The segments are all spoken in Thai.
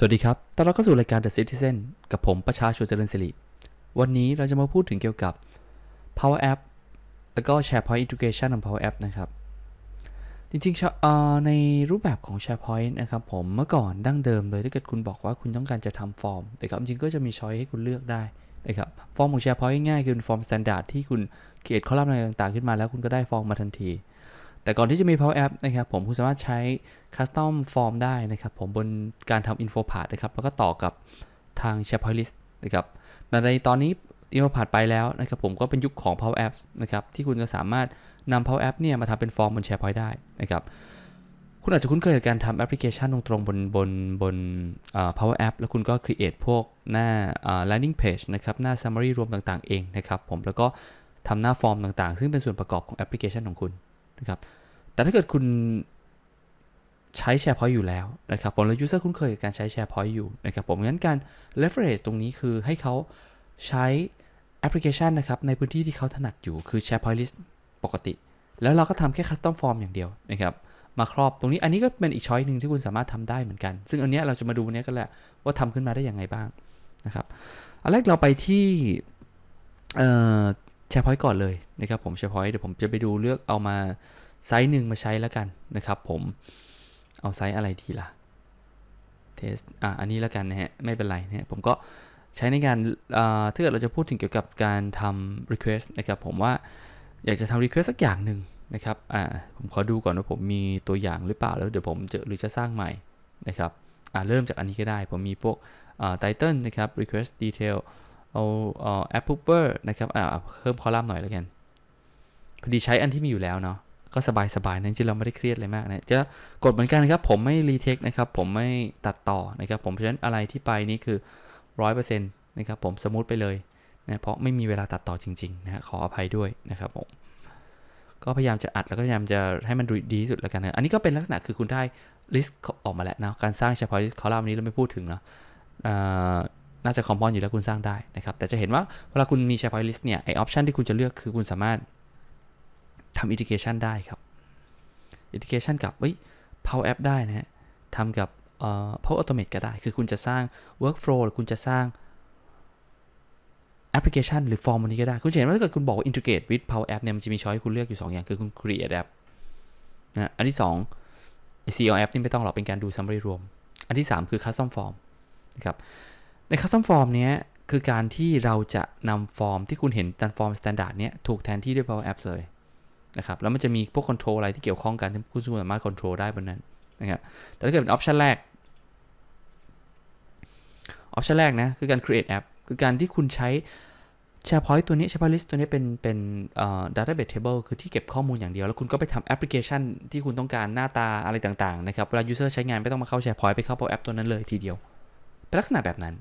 สวัสดีครับ ตอนเราเข้าสู่รายการ The Citizen กับผมประชาชนเจริญสิริ วันนี้เราจะมาพูดถึงเกี่ยวกับ Power App แล้วก็ SharePoint Integration ของ Power App นะครับ จริงๆในรูปแบบของ SharePoint นะครับผม เมื่อก่อนดั้งเดิมเลย ถ้าเกิดคุณบอกว่าคุณต้องการจะทำฟอร์มนะครับจริงๆก็จะมีช้อยให้คุณเลือกได้นะครับ ฟอร์มของ SharePoint ง่ายๆคือเป็นฟอร์ม standard ที่คุณเขียนคอลัมน์อะไรต่างๆ ขึ้นมาแล้วคุณก็ได้ฟอร์มมาทันที แต่ก่อนที่จะมี Power App นะครับผมคุณสามารถใช้ Custom Form ได้นะครับผมบนการทำ Info Path นะครับแล้วก็ต่อกับทาง SharePoint List นะครับแต่ในตอนนี้ Info Path ไปแล้วนะครับผมก็เป็นยุคของ Power Apps นะครับที่คุณจะสามารถนำ Power App เนี่ยมาทำเป็นฟอร์มบน SharePoint ได้นะครับคุณอาจจะคุ้นเคยกับการทำแอปพลิเคชันตรงๆบนบนบน Power App แล้วคุณก็ create พวกหน้า landing page นะครับหน้า summary รวมต่างๆเองนะครับผมแล้วก็ทำหน้าฟอร์มต่างๆ ซึ่งเป็นส่วนประกอบของแอปพลิเคชันของคุณ นะครับ แต่ถ้าเกิดคุณใช้ SharePoint อยู่แล้วนะครับผมแล้ว user คุ้นเคยกับการใช้ SharePoint อยู่นะครับผมงั้นการ leverage ตรงนี้คือให้เขาใช้แอปพลิเคชันนะครับในพื้นที่ที่เขาถนัดอยู่คือ SharePoint list ปกติ แล้วเราก็ทำแค่ custom form อย่างเดียวนะครับมาครอบตรงนี้อันนี้ก็เป็นอีกช้อยหนึ่งที่คุณสามารถทำได้เหมือนกัน ซึ่งอันนี้เราจะมาดูวันนี้กันแหละว่าทำขึ้นมาได้อย่างไงบ้างนะครับอันแรกเราไปที่ เอ่อ SharePoint ก่อนเลยนะครับผม SharePoint เดี๋ยวผมจะไปดูเลือกเอามาไซส์หนึ่งมาใช้แล้วกันนะครับผมเอาไซส์อะไรดีล่ะเทสอะอันนี้แล้วกันนะฮะไม่เป็นไรนะฮะผมก็ใช้ในการถ้าเกิดเราจะพูดถึงเกี่ยวกับการทำ request นะครับผมว่าอยากจะทำ request สักอย่างหนึ่งนะครับอ่าผมขอดูก่อนว่าผมมีตัวอย่างหรือเปล่าแล้วเดี๋ยวผมจะหรือจะสร้างใหม่นะครับอ่าเริ่มจากอันนี้ก็ได้ ผมมีพวกอ่า title นะครับ request detail เอาเอา approver นะครับอ่าเพิ่มคอลัมน์หน่อยแล้วกัน พอดีใช้อันที่มีอยู่แล้วเนาะก็สบายสบายๆนะจริงเราไม่ได้เครียดอะไรมากนะจะกดเหมือนกันนะครับ ผมไม่รีเทคนะครับ ผมไม่ตัดต่อนะครับ ผมเพราะฉะนั้นอะไรที่ไปนี่คือร้อยเปอร์เซ็นต์นะครับผมสมูทไปเลยนะเพราะไม่มีเวลาตัดต่อจริงๆนะขออภัยด้วยนะครับผมก็พยายามจะอัดแล้วก็พยายามจะให้มันดีที่สุดแล้วกันนะอันนี้ก็เป็นลักษณะคือคุณได้ลิสต์ออกมาแล้วนะการสร้างเฉพาะลิสต์คอลัมน์นี้เราไม่พูดถึงเนาะอ่า น่าจะคอมมอนอยู่แล้วคุณสร้างได้นะครับ แต่จะเห็นว่าเวลาคุณมีเฉพาะลิสต์เนี่ยไอออปชันที่คุณจะเลือกคือคุณสามารถทำอินทิเกชันได้ครับอินทิเกชันกับเฮ้ย Power App ได้นะฮะทำกับเอ่อ Power Automate ก็ได้ คือคุณจะสร้าง Workflow หรือคุณจะสร้างแอปพลิเคชันหรือฟอร์มวันนี้ก็ได้ คุณจะเห็นว่าถ้าเกิดคุณบอกว่า Integrate with Power App เนี่ยมันจะมีช้อยให้คุณเลือกอยู่ 2 อย่างคือคุณ Create App นะอันที่2ไอ CEO App นี่ไม่ต้องหรอกเป็นการดู Summary รวม อันที่ 3 คือ Custom Form นะครับ ใน Custom Form เนี้ยคือการที่เราจะนำฟอร์มที่คุณเห็นตามฟอร์ม Standard เนี้ยถูกแทนที่ด้วย Power Apps เลยนะครับแล้วมันจะมีพวกคอนโทรลอะไรที่เกี่ยวข้องกันที่คุณสามารถคอนโทรลได้บนนั้นนะครับแต่ถ้าเกิดเป็นออปชันแรกออปชันแรกนะคือการ create app คือการที่คุณใช้ SharePoint ตัวนี้ SharePoint list ตัวนี้เป็นเป็นเอ่อ database table คือที่เก็บข้อมูลอย่างเดียว แล้วคุณก็ไปทำแอปพลิเคชันที่คุณต้องการหน้าตาอะไรต่างๆนะครับเวลา user ใช้งานไม่ต้องมาเข้า SharePoint ไปเข้า Power App ตัวนั้นเลยทีเดียวเป็นลักษณะแบบนั้น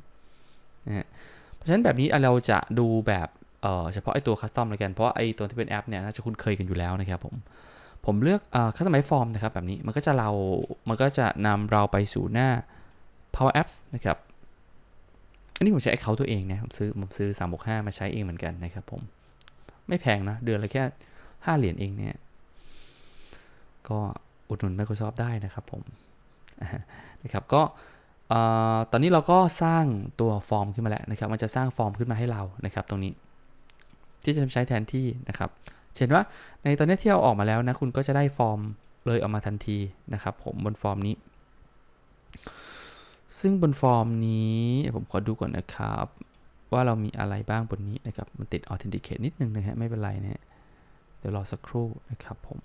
นะฮะเพราะฉะนั้นแบบนี้เราจะดูแบบเออเฉพาะไอตัวคัสตอมเลยกัน เพราะไอตัวที่เป็นแอปเนี่ยน่าจะคุ้นเคยกันอยู่แล้วนะครับผม ผมเลือกคัสตอมไอฟอร์มนะครับแบบนี้มันก็จะเรา มันก็จะนำเราไปสู่หน้า Power Apps นะครับ อันนี้ผมใช้ account ตัวเองนะ ผมซื้อ ผมซื้อ 365 มาใช้เองเหมือนกันนะครับผม ไม่แพงนะ เดือนละแค่ 5 เหรียญเองเนี่ย ก็อุดหนุน Microsoft ได้นะครับผม นะครับ ก็ ตอนนี้เราก็สร้างตัวฟอร์มขึ้นมาแล้วนะครับ มันจะสร้างฟอร์มขึ้นมาให้เรานะครับ ตรงนี้ ที่จะใช้แทนที่นะครับ เห็นว่าในตอนนี้ที่เอาออกมาแล้วนะ คุณก็จะได้ฟอร์มเลยออกมาทันทีนะครับ ผมบนฟอร์มนี้ ซึ่งบนฟอร์มนี้ผมขอดูก่อนนะครับ ว่าเรามีอะไรบ้างบนนี้นะครับ มันติด Authenticate นิดนึงนะฮะไม่เป็นไรนะฮะเดี๋ยวรอสักครู่นะครับผม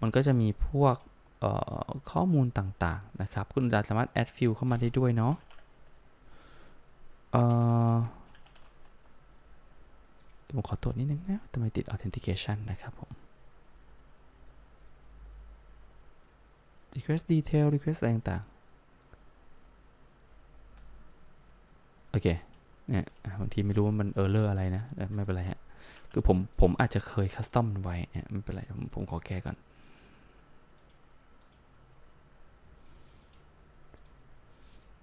มันก็จะมีพวก ข้อมูลต่าง ๆ นะครับ คุณอาจสามารถ add field เข้ามาได้ด้วยเนาะเดี๋ยวผมขอตรวจนิดนึงนะทำไมติด authentication นะครับผม request detail request อะไรต่างๆโอเคเนี่ยบางทีไม่รู้ว่ามัน error อะไรนะ ไม่เป็นไรฮะ คือผมผมอาจจะเคย custom ไว้เนี่ยไม่เป็นไร ผมผมขอแก้ก่อน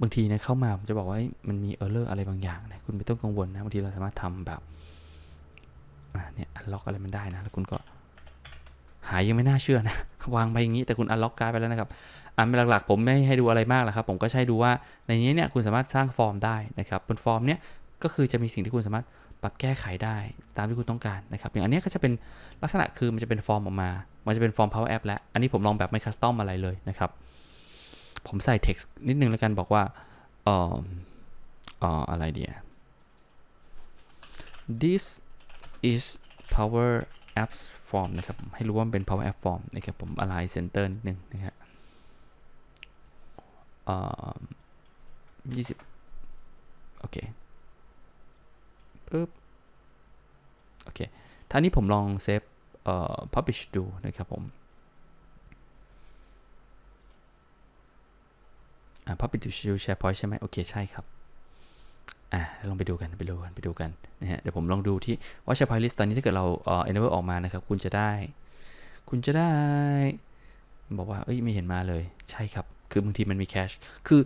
บางทีนะเข้ามาผมจะบอกว่ามันมีเออร์เลอร์อะไรบางอย่างนะคุณไม่ต้องกังวลนะบางทีเราสามารถทำแบบเนี่ยอันล็อกอะไรมันได้นะแล้วคุณก็หายังไม่น่าเชื่อนะ วางไปอย่างนี้แต่คุณ unlock การ์ดไปแล้วนะครับอันหลักๆผมไม่ให้ดูอะไรมากหรอกครับ ผมก็ใช้ดูว่าในนี้เนี่ยคุณสามารถสร้างฟอร์มได้นะครับบนฟอร์มเนี้ยก็คือจะมีสิ่งที่คุณสามารถปรับแก้ไขได้ตามที่คุณต้องการนะครับอย่างอันนี้ก็จะเป็นลักษณะคือมันจะเป็นฟอร์มออกมา มันจะเป็นฟอร์ม Power App แล้วอันนี้ผมลองแบบไม่คัสตอมอะไรเลยนะครับ ผมใส่ text นิดนึงแล้วกันบอกว่าเอ่อเอ่ออะไรเดีย this is power apps form นะครับ ให้รู้ว่ามันเป็น power app form นะครับ ผม align center นิดนึงนะครับเอ่อยี่สิบโอเคปึ๊บโอเคท่านี้ผมลองเซฟเอ่อ publish ดูนะครับผม อ่า publish to SharePoint ใช่ไหมโอเคใช่ครับอ่าลองไปดูกันไปดูกันไปดูกันนะฮะเดี๋ยวผมลองดูที่ว่า SharePoint list ตอนนี้ถ้าเกิดเราเอ่อ enable ออกมานะครับ คุณจะได้ คุณจะได้บอกว่าเอ้ยไม่เห็นมาเลยใช่ครับ คือบางทีมันมีแคชคือ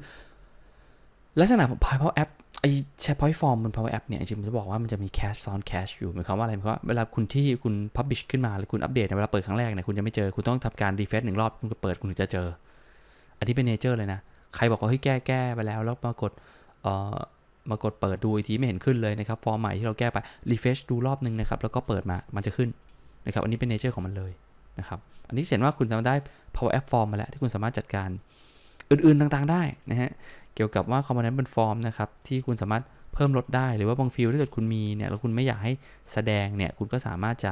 ลักษณะของ Power App ไอ SharePoint Form บน Power App เนี่ยจริงๆผมจะบอกว่ามันจะมีแคชซ้อนแคชอยู่หมายความว่าอะไรหมายความว่าเวลาคุณที่คุณ publish ขึ้นมาหรือคุณอัปเดตในเวลาเปิดครั้งแรกเนี่ยคุณจะไม่เจอคุณต้องทำการ refresh หนึ่งรอบคุณก็เปิดคุณถึงจะเจออันนี้เป็น nature เลยนะ ใครบอกว่าเฮ้ยแก้แก้ไปแล้ว แล้วมากดเอ่อมากดเปิดดูอีกทีไม่เห็นขึ้นเลยนะครับ ฟอร์มใหม่ที่เราแก้ไป refresh ดูรอบนึงนะครับ แล้วก็เปิดมามันจะขึ้นนะครับ อันนี้เป็น nature ของมันเลยนะครับ อันนี้เห็นว่าคุณสามารถได้ Power App Form มาแล้วที่คุณสามารถจัดการอื่นๆต่างๆ ได้นะฮะ เกี่ยวกับว่า component บนฟอร์มนะครับที่คุณสามารถเพิ่มลดได้หรือว่าบางฟิลถ้าเกิดคุณมีเนี่ยแล้วคุณไม่อยากให้แสดงเนี่ยคุณก็สามารถจะ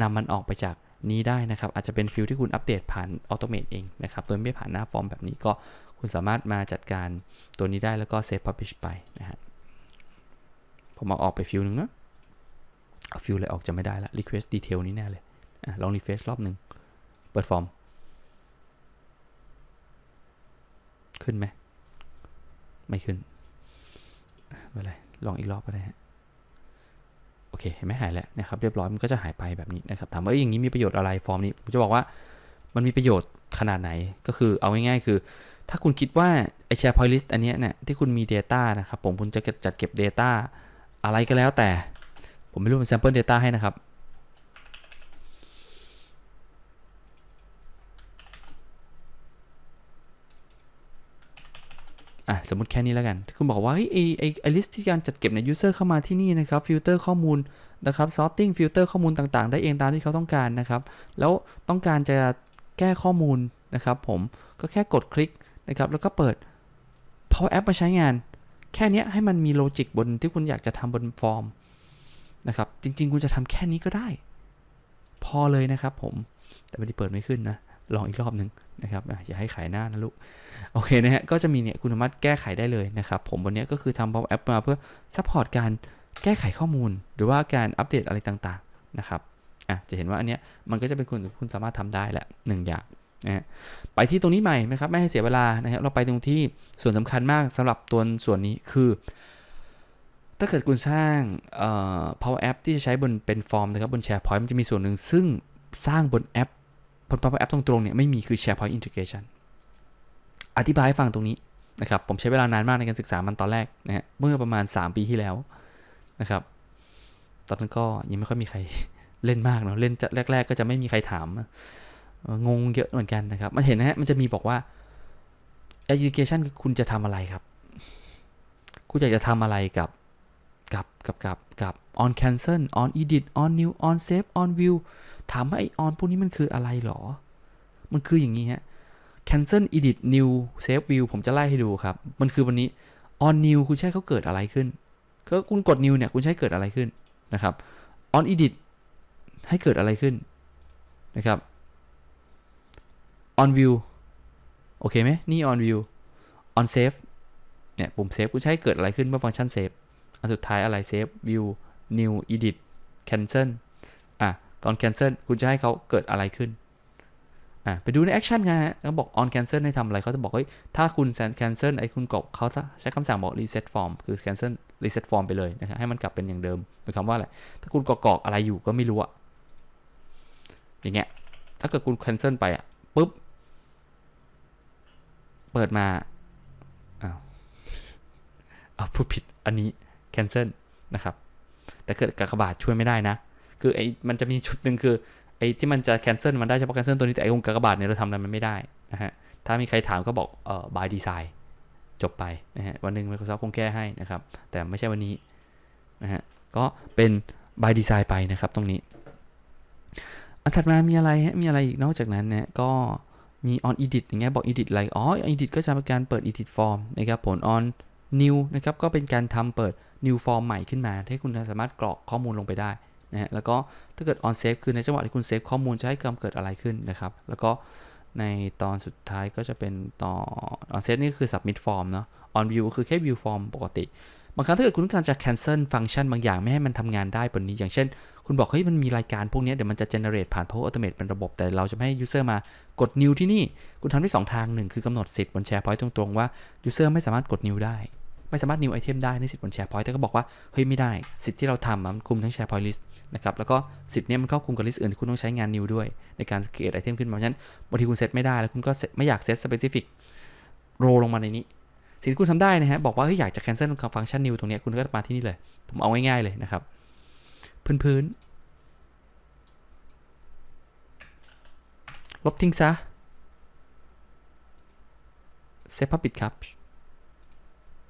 นำมันออกไปจากนี้ได้นะครับ อาจจะเป็นฟิลที่คุณอัปเดตผ่านออโตเมตเองนะครับ โดยไม่ผ่านหน้าฟอร์มแบบนี้ก็ คุณสามารถมาจัดการตัวนี้ได้แล้วก็เซฟพับลิชไปนะฮะผมเอาออกไปฟิลหนึ่งนะเอาฟิลเลยออกจะไม่ได้ละ request detail นี้แน่เลยอลอง refresh รอบหนึ่งเปิดฟอร์ม ขึ้นไหม ไม่ขึ้นไม่เป็นไร ลองอีกรอบก็ได้ฮะโอเค เห็นไหมหายแล้วนะครับเรียบร้อยมันก็จะหายไปแบบนี้นะครับ ถามว่าเอ้ยอย่างนี้มีประโยชน์อะไรฟอร์มนี้ ผมจะบอกว่ามันมีประโยชน์ขนาดไหนก็คือเอาง่ายๆคือ ถ้าคุณคิดว่าไอ SharePoint list อันนี้เนี่ยที่คุณมี Data นะครับผมคุณจะจัดเก็บ Data อะไรก็แล้วแต่ ผมไม่รู้เป็น sample data ให้นะครับ อะ สมมติแค่นี้แล้วกัน คุณบอกว่าไอไอไอลิสต์ที่การจัดเก็บเนี่ยยูเซอร์เข้ามาที่นี่นะครับ ฟิลเตอร์ข้อมูลนะครับซอร์ติ้งฟิลเตอร์ข้อมูลต่างๆ ได้เองตามที่เขาต้องการนะครับ แล้วต้องการจะแก้ข้อมูลนะครับผม ก็แค่กดคลิก นะครับแล้วก็เปิด Power App มาใช้งาน แค่เนี้ยให้มันมีโลจิกบนที่คุณอยากจะทำบนฟอร์มนะครับจริง ๆ คุณจะทำแค่นี้ก็ได้ พอเลยนะครับผมแต่ไม่ได้เปิดไม่ขึ้นนะลองอีกรอบหนึ่งนะครับอะอย่าให้ขายหน้านะลูก โอเคนะฮะ ก็จะมีเนี่ยคุณสามารถแก้ไขได้เลยนะครับ ผมวันนี้ก็คือทำ Power App มาเพื่อซัพพอร์ตการแก้ไขข้อมูล หรือว่าการอัปเดตอะไรต่างๆนะครับอะจะเห็นว่าอันเนี้ยมันก็จะเป็นคุณคุณสามารถทำได้แหละหนึ่งอย่าง นะไปที่ตรงนี้ใหม่นะครับไม่ให้เสียเวลานะครับเราไปตรงที่ส่วนสำคัญมากสำหรับตัวส่วนนี้คือ ถ้าเกิดคุณสร้าง Power App ที่จะใช้บนเป็นฟอร์มนะครับบน SharePoint มันจะมีส่วนหนึ่งซึ่งสร้างบนแอปบน Power App ตรงๆเนี่ยไม่มีคือ SharePoint Integration อธิบายให้ฟังตรงนี้นะครับผมใช้เวลานานมากในการศึกษามันตอนแรกนะฮะเมื่อประมาณ 3 ปีที่แล้วนะครับตอนนั้นก็ยังไม่ค่อยมีใครเล่นมากเนาะเล่นแรก ๆ ก็จะไม่มีใครถาม งงเยอะเหมือนกันนะครับ มันเห็นนะฮะ มันจะมีบอกว่า education คือคุณจะทำอะไรครับ คุณอยากจะทำอะไรกับ กับกับกับกับ on cancel on edit on new on save on view ถามว่าไอ on พวกนี้มันคืออะไรหรอ มันคืออย่างนี้ฮะ cancel edit new save view ผมจะไล่ให้ดูครับ มันคือวันนี้ on new คุณใช้เขาเกิดอะไรขึ้นก็คุณกด new เนี่ย คุณใช้เกิดอะไรขึ้นนะครับ on edit ให้เกิดอะไรขึ้นนะครับ on view โอเคไหมนี่ on view on save เนี่ยปุ่ม save คุณใช้เกิดอะไรขึ้นเมื่อฟังก์ชัน save อันสุดท้ายอะไร save view new edit cancel อะก่อน cancel คุณจะให้เขาเกิดอะไรขึ้น อะไปดูในแอคชั่นกันฮะเขาบอก on cancel ให้ทำอะไรเขาจะบอกเฮ้ยถ้าคุณ cancel ไอ้คุณกบเขาใช้คำสั่งบอก reset form คือ cancel reset form ไปเลยนะครับให้มันกลับเป็นอย่างเดิมหมายความว่าอะไรถ้าคุณกรอกอะไรอยู่ก็ไม่รู้อะอย่างเงี้ยถ้าเกิดคุณ cancel ไปอะปุ๊บ เปิดมาอ้าวเอาพูดผิดอันนี้ cancel นะครับ แต่เกิดกากบาทช่วยไม่ได้นะ คือไอ้มันจะมีชุดหนึ่งคือไอ้ที่มันจะ cancel มันได้เฉพาะ cancel ตัวนี้แต่ไอ้วงกากบาทเนี่ยเราทำอะไรมันไม่ได้นะฮะ ถ้ามีใครถามก็บอกเอ่อ by design จบไปนะฮะ วันหนึ่ง Microsoft คงแก้ให้นะครับ แต่ไม่ใช่วันนี้นะฮะ ก็เป็น by design ไปนะครับตรงนี้ อันถัดมามีอะไรฮะ มีอะไรอีกนอกจากนั้นเนะก็ มี on edit อย่างเงี้ยบอก edit อะไรอ๋อ edit ก็จะเป็นการเปิด edit form นะครับผล on new นะครับก็เป็นการทำเปิด new form ใหม่ขึ้นมาให้คุณสามารถกรอกข้อมูลลงไปได้นะฮะแล้วก็ถ้าเกิด on save คือในจังหวะที่คุณเซฟข้อมูลจะให้เกิดอะไรขึ้นนะครับ แล้วก็ในตอนสุดท้ายก็จะเป็นตอน on save นี่คือ submit form เนาะ on view คือแค่ view form ปกติ บางครั้งถ้าเกิดคุณต้องการจะ cancel ฟังก์ชันบางอย่างไม่ให้มันทำงานได้บนนี้ อย่างเช่น คุณบอกเฮ้ยมันมีรายการพวกนี้เดี๋ยวมันจะ generate ผ่าน Power Automate เป็นระบบ แต่เราจะไม่ให้ user มากด new ที่นี่ คุณทำได้สองทางหนึ่งคือกำหนดสิทธิ์บน SharePoint ตรงๆว่า user ไม่สามารถกด new ได้ ไม่สามารถ new item ได้ในสิทธิ์บน SharePoint แต่ก็บอกว่าเฮ้ยไม่ได้สิทธิ์ที่เราทำมันคุมทั้ง SharePoint list นะครับแล้วก็สิทธิ์เนี้ยมันครอบคุมกับ list อื่นที่คุณต้องใช้งาน new ด้วย ในการ create item ขึ้นมาเพราะฉะนั้นบางทีคุณเซตไม่ได้แล้วคุณก็ไม่อยากเซต specific role ลงมาในนี้สิ่งที่คุณทำได้นะฮะบอกว่าเฮ้ยอยากจะ cancel ฟังก์ชัน new ตรงนี้คุณก็มาที่นี่เลย ผมเอาง่ายๆเลยนะครับ พื้นๆ ลบทิ้งซะ เซฟพับปิดครับ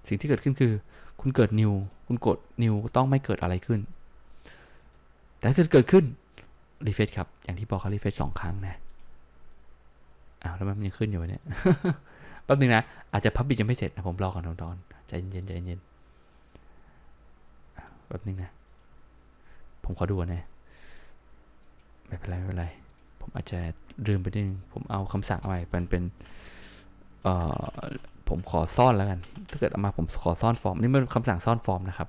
สิ่งที่เกิดขึ้นคือ คุณเกิด new คุณกด new ต้องไม่เกิดอะไรขึ้น แต่ถ้าเกิดเกิดขึ้น refresh ครับ อย่างที่บอกเขา refresh สองครั้งนะอ้าวแล้วมันยังขึ้นอยู่เนี่ยแป๊บนึงนะ อาจจะพับบิดยังไม่เสร็จนะ ผมรอก่อนรอนใจเย็นใจเย็นแป๊บนึงนะ ผมขอดูก่อนะไม่เป็นไรไม่เป็นไรผมอาจจะลืมไปนิดนึงผมเอาคำสั่งเอาไว้เป็นเป็นเอ่อผมขอซ่อนแล้วกันถ้าเกิดเอามาผมขอซ่อนฟอร์มนี่มันคำสั่งซ่อนฟอร์มนะครับ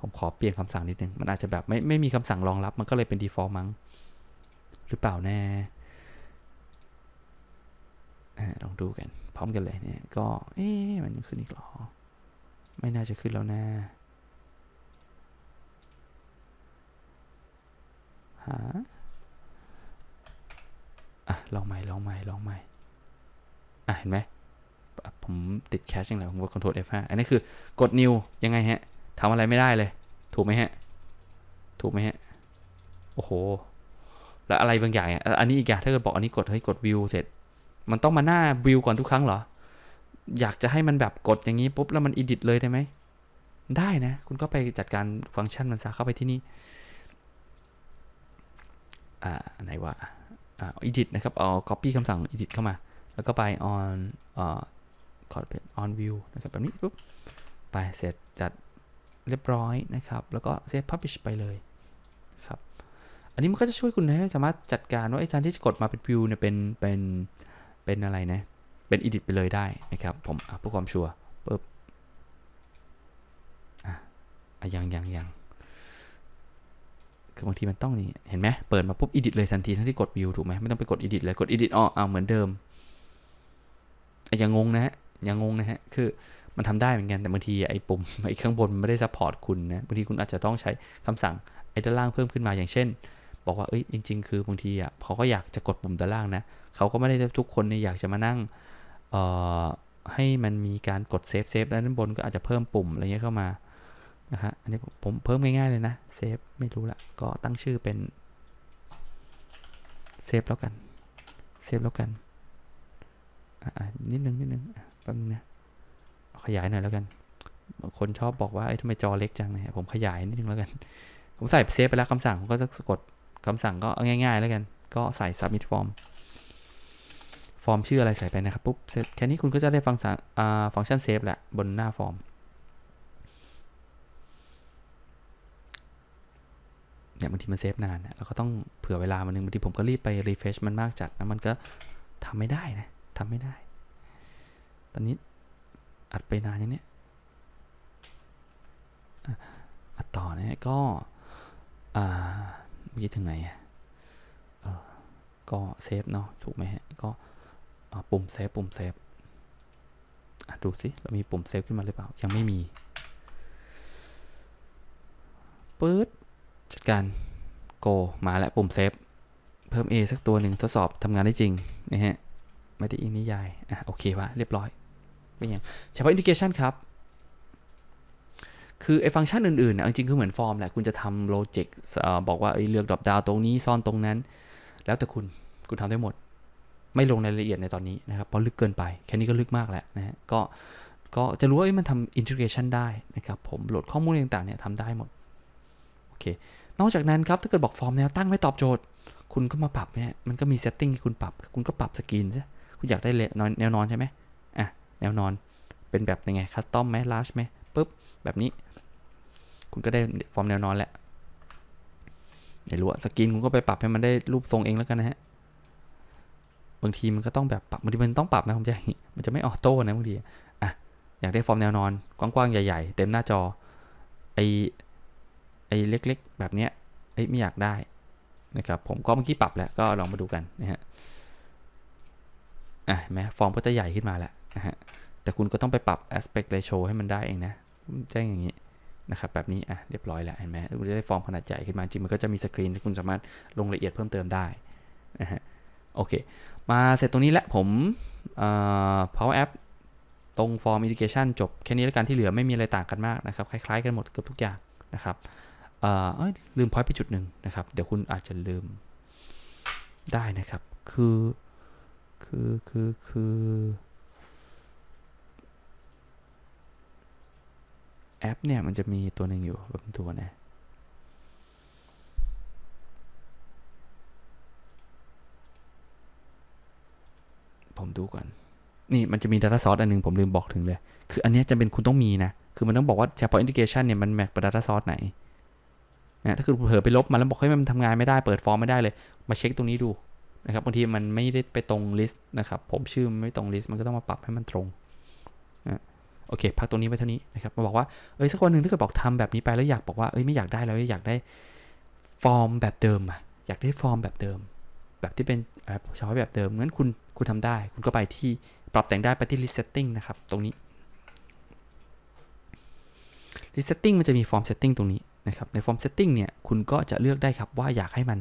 ผมขอเปลี่ยนคำสั่งนิดนึงมันอาจจะแบบไม่ไม่มีคำสั่งรองรับมันก็เลยเป็น default มั้งหรือเปล่าแน่ลองดูกัน พร้อมกันเลยเนี่ยก็เอ๊ะมันยังขึ้นอีกเหรอ ไม่น่าจะขึ้นแล้วนะหาอะ ลองใหม่ลองใหม่ลองใหม่ อะเห็นไหมผมติดแคชยังไงผมกด Ctrl F5 อันนี้คือกด new ยังไงฮะทำอะไรไม่ได้เลย ถูกไหมฮะ ถูกไหมฮะ โอ้โห แล้วอะไรบางอย่างอะอันนี้อีกอย่างถ้าเกิดบอกอันนี้กดเฮ้ยกด view เสร็จ มันต้องมาหน้า view ก่อนทุกครั้งเหรอ อยากจะให้มันแบบกดอย่างนี้ปุ๊บแล้วมัน edit เลยได้ไหม ได้นะ คุณก็ไปจัดการฟังก์ชันมันซะเข้าไปที่นี่ อ่าไหนวะ อ่า edit นะครับ เอา copy คำสั่ง edit เข้ามา แล้วก็ไป on อ่าขอเป็น on view นะครับแบบนี้ปุ๊บ ไปเสร็จจัดเรียบร้อยนะครับ แล้วก็ save publish ไปเลยครับ อันนี้มันก็จะช่วยคุณให้สามารถจัดการว่าไอ้การที่จะกดมาเป็น view เนี่ยเป็นเป็นเป็นอะไรนะ เป็น edit ไปเลยได้นะครับ ผมเพื่อความชัวร์ปุ๊บอะอะยังยังยัง คือบางทีมันต้องนี่เห็นไหมเปิดมาปุ๊บ edit เลยทันทีทั้งที่กด view ถูกไหมไม่ต้องไปกด edit เลยกด edit อ๋ออ่าเหมือนเดิมอะอย่างงงนะฮะอย่างงงนะฮะคือมันทำได้เหมือนกันแต่บางทีไอ้ปุ่มไอ้ข้างบนมันไม่ได้ซัพพอร์ตคุณนะบางทีคุณอาจจะต้องใช้คำสั่งไอ้ด้านล่างเพิ่มขึ้นมาอย่างเช่น บอกว่าเอ้ยจริง ๆ คือบางทีอะเขาก็อยากจะกดปุ่มด้านล่างนะเขาก็ไม่ได้ทุกคนเนี่ยอยากจะมานั่งเอ่อให้มันมีการกดเซฟเซฟด้านบนก็อาจจะเพิ่มปุ่มอะไรเงี้ยเข้ามา นะฮะ อันนี้ผมเพิ่มง่ายๆเลยนะ เซฟไม่รู้ละก็ตั้งชื่อเป็นเซฟแล้วกัน เซฟแล้วกันอะนิดนึงนิดนึงแป๊บนึงนะ ขยายหน่อยแล้วกันบางคนชอบบอกว่าไอ้ทำไมจอเล็กจังเนี่ย ผมขยายนิดนึงแล้วกัน ผมใส่เซฟไปแล้วคำสั่งผมก็จะกดคำสั่งก็ง่าย ๆ แล้วกัน ก็ใส่ submit form ฟอร์มชื่ออะไรใส่ไปนะครับปุ๊บเสร็จแค่นี้คุณก็จะได้ฟังก์ชันอ่าฟังก์ชันเซฟแหละบนหน้าฟอร์ม เนี่ยบางทีมันเซฟนานนะเราก็ต้องเผื่อเวลามันนึงบางทีผมก็รีบไปรีเฟชมันมากจัดแล้วมันก็ทำไม่ได้นะทำไม่ได้ ตอนนี้อัดไปนานยังเนี้ยอัดต่อเนี่ยก็อ่าเมื่อกี้ถึงไหนอะก็เซฟเนาะถูกไหมฮะก็ปุ่มเซฟปุ่มเซฟอะดูสิเรามีปุ่มเซฟขึ้นมาหรือเปล่า ยังไม่มีปื๊ด การ go มาแล้วปุ่มเซฟเพิ่ม A สักตัวหนึ่งทดสอบทำงานได้จริงนะฮะไม่ได้อิงนิยาย อะ โอเควะเรียบร้อยเป็นยังเฉพาะอินดิเคชันครับ คือไอ้ฟังก์ชันอื่นๆนะจริงๆคือเหมือนฟอร์มแหละ คุณจะทำโลจิกบอกว่าเอ้เลือกดรอปดาวตรงนี้ซ่อนตรงนั้น แล้วแต่คุณคุณทำได้หมด ไม่ลงในรายละเอียดในตอนนี้นะครับ เพราะลึกเกินไป แค่นี้ก็ลึกมากแล้วนะฮะก็ก็จะรู้ว่ามันทำอินทิเกรชันได้นะครับผมโหลดข้อมูลต่างๆเนี่ยทำได้หมดโอเค นอกจากนั้นครับถ้าเกิดบอกฟอร์มแนวตั้งไม่ตอบโจทย์ คุณก็มาปรับเนี่ยมันก็มีเซตติ้งให้คุณปรับ คุณก็ปรับสกรีนซะคุณอยากได้เลนแนวนอนใช่ไหมอะแนวนอนเป็นแบบยังไงคัสตอมไหมลาร์จไหมปุ๊บแบบนี้ คุณก็ได้ฟอร์มแนวนอนแหละไม่รู้สกรีนคุณก็ไปปรับให้มันได้รูปทรงเองแล้วกันนะฮะบางทีมันก็ต้องแบบปรับบางทีมันต้องปรับนะผมจะมันจะไม่ออโต้นะบางทีอะอยากได้ฟอร์มแนวนอนกว้างๆใหญ่ ๆ เต็มหน้าจอไอ ไอ้เล็กๆ แบบเนี้ยเอ้ยไม่อยากได้นะครับผมก็เมื่อกี้ปรับแล้วก็ลองมาดูกันนะฮะอะเห็นไหมฟอร์มก็จะใหญ่ขึ้นมาแล้วนะฮะแต่คุณก็ต้องไปปรับ aspect ratio ให้มันได้เองนะแจ้งอย่างนี้นะครับแบบนี้อะเรียบร้อยแล้วเห็นไหมคุณจะได้ฟอร์มขนาดใหญ่ขึ้นมาจริงมันก็จะมีสกรีนที่คุณสามารถลงละเอียดเพิ่มเติมได้นะฮะโอเค มาเสร็จตรงนี้แล้วผมเอ่อ Power App ตรง Form Integration จบแค่นี้แล้วกันที่เหลือไม่มีอะไรต่างกันมากนะครับ คล้ายๆกันหมดเกือบทุกอย่างนะครับ ลืมพอยต์ไปจุดหนึ่งนะครับ เดี๋ยวคุณอาจจะลืมได้นะครับ คือคือคือคือ แอปเนี่ย มันจะมีตัวหนึ่งอยู่แบบตัวนะผมดูก่อน นี่มันจะมี Data Source อันหนึง ผมลืมบอกถึงเลย คืออันนี้จะเป็นคุณต้องมีนะ คือมันต้องบอกว่าเฉพาะ Integration เนี่ย มันแมทกับ Data Source ไหน นะถ้าคือเผลอไปลบมันแล้วบอกให้มันทำงานไม่ได้เปิดฟอร์มไม่ได้เลย มาเช็คตรงนี้ดูนะครับบางทีมันไม่ได้ไปตรงลิสต์นะครับผมชื่อมันไม่ตรงลิสต์มันก็ต้องมาปรับให้มันตรงนะโอเค พักตรงนี้ไว้เท่านี้นะครับมาบอกว่าเอ้ยสักวันหนึ่งถ้าเกิดบอกทำแบบนี้ไปแล้วอยากบอกว่าเอ้ยไม่อยากได้แล้วอยากได้ฟอร์มแบบเดิมอะอยากได้ฟอร์มแบบเดิม แบบที่เป็นเอ่อเฉพาะแบบเดิมงั้นคุณคุณทำได้ คุณก็ไปที่ปรับแต่งได้ไปที่ resetting นะครับ ตรงนี้ resetting มันจะมี form setting ตรงนี้ นะครับใน form setting เนี่ยคุณก็จะเลือกได้ครับว่าอยากให้มัน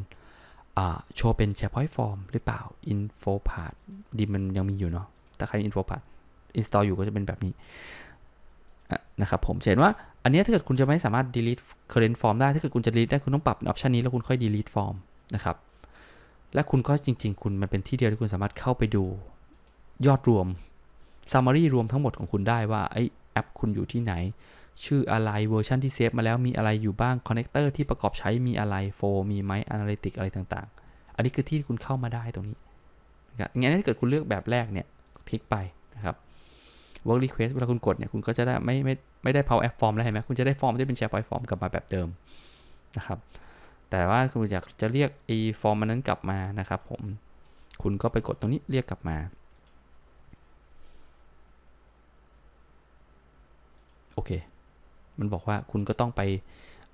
โชว์เป็น SharePoint form หรือเปล่า info part ดีมันยังมีอยู่เนาะถ้าใครมี info part install อยู่ก็จะเป็นแบบนี้นะครับผมเห็นว่าอันนี้ถ้าเกิดคุณจะไม่สามารถ delete current form ได้ถ้าเกิดคุณจะ delete ได้คุณต้องปรับออปชันนี้แล้วคุณค่อย delete form นะครับและคุณก็จริง ๆ คุณมันเป็นที่เดียวที่คุณสามารถเข้าไปดูยอดรวม summary รวมทั้งหมดของคุณได้ว่าไอแอปคุณอยู่ที่ไหน ชื่ออะไรเวอร์ชันที่เซฟมาแล้วมีอะไรอยู่บ้างคอนเน c เตอร์ที่ประกอบใช้มีอะไรโฟมีไหม Analytics อะไรต่างๆ อันนี้คือที่คุณเข้ามาได้ตรงนี้นะงั้นถ้าเกิดคุณเลือกแบบแรกเนี่ยคลิกไปนะครับ work request เวลาคุณกดเนี่ยคุณก็จะได้ไม่ไม่ไม่ได้ power app form แล้วเห็นไหมคุณจะได้ฟอร์มที่เป็น SharePoint form กลับมาแบบเดิมนะครับแต่ว่าคุณอยากจะเรียกไอ้ฟอร์มมันนั้นกลับมานะครับผมคุณก็ไปกดตรงนี้เรียกกลับมาโอเค มันบอกว่าคุณก็ต้องไป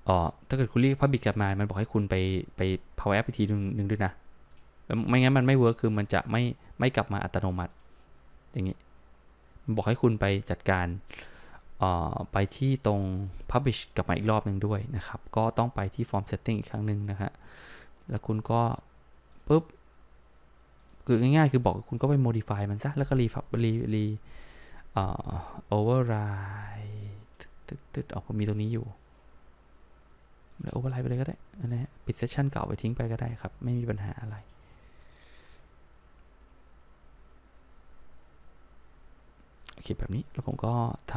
เอ่อถ้าเกิดคุณเรียก Public กลับมา มันบอกให้คุณไปไป Power App อีกทีหนึงด้วยนะแล้วไม่งั้นมันไม่เวิร์คคือมันจะไม่ไม่กลับมาอัตโนมัติ อย่างนี้ มันบอกให้คุณไปจัดการเอ่อไปที่ตรง Publish กลับมาอีกรอบหนึ่งด้วยนะครับ ก็ต้องไปที่ Form Setting อีกครั้งหนึ่งนะฮะ แล้วคุณก็ปุ๊บ คือง่ายๆ คือบอกคุณก็ไป modify มันซะ แล้วก็รีรีรีเอ่อ override ตึ๊ดตึ๊ดออกมีตรงนี้อยู่ แล้ว override ไปเลยก็ได้นะฮะปิดเซสชันเก่าไปทิ้งไปก็ได้ครับ ไม่มีปัญหาอะไร โอเค แบบนี้แล้วผมก็ท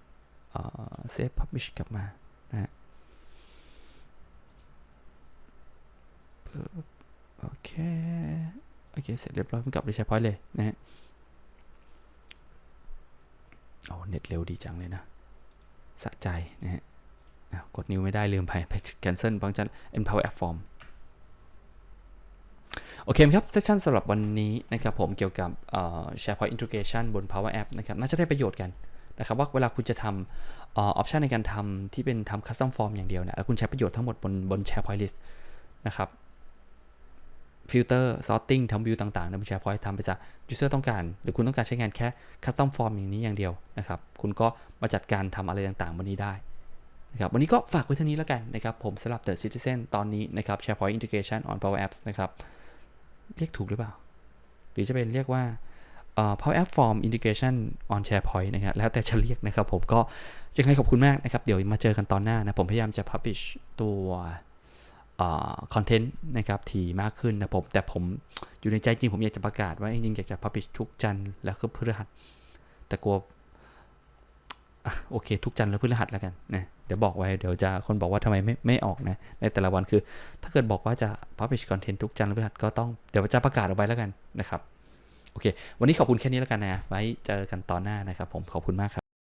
ำเอ่อ save publish กลับมานะฮะโอเค โอเค เสร็จเรียบร้อยผมกลับไปใช้พอยต์เลยนะฮะโอ้เน็ตเร็วดีจังเลยนะ สะใจนะฮะอ้าวกดนิ้วไม่ได้ลืมไปไป cancel ฟังก์ชัน empower app form โอเคครับเซสชันสำหรับวันนี้นะครับผมเกี่ยวกับ SharePoint integration บน Power App นะครับน่าจะได้ประโยชน์กันนะครับว่าเวลาคุณจะทำออปชันในการทำที่เป็นทำ custom form อย่างเดียวนี่ยแล้วคุณใช้ประโยชน์ทั้งหมดบนบน SharePoint list นะครับ ฟิลเตอร์ sorting ทำวิวต่างๆในบน SharePoint ทำไปจาก user ต้องการ หรือคุณต้องการใช้งานแค่ custom form อย่างนี้อย่างเดียวนะครับ คุณก็มาจัดการทำอะไรต่างๆบนนี้ได้นะครับวันนี้ก็ฝากไว้เท่านี้แล้วกันนะครับ ผมสำหรับ The Citizen ตอนนี้นะครับ SharePoint integration on Power Apps นะครับ เรียกถูกหรือเปล่า หรือจะเป็นเรียกว่าเอ่อ Power App Form Integration on SharePoint นะครับแล้วแต่จะเรียกนะครับ ผมก็ยังไงขอบคุณมากนะครับ เดี๋ยวมาเจอกันตอนหน้านะ ผมพยายามจะ publish ตัว คอนเทนต์นะครับถี่มากขึ้นนะผม แต่ผมอยู่ในใจจริงผมอยากจะประกาศว่าจริงๆอยากจะ publish ทุกจันทร์แล้วก็พฤหัส แต่กลัวอโอเค ทุกจันทร์และพฤหัสแล้วกันนะเดี๋ยวบอกไว้เดี๋ยวจะคนบอกว่าทำไมไม่ไม่ออกนะในแต่ละวันคือ ถ้าเกิดบอกว่าจะ publish content ทุกจันทร์และพฤหัสก็ต้องเดี๋ยวจะประกาศเอาไว้แล้วกันนะครับโอเค วันนี้ขอบคุณแค่นี้แล้วกันนะไว้เจอกันตอนหน้านะครับ ผมขอบคุณมากครับ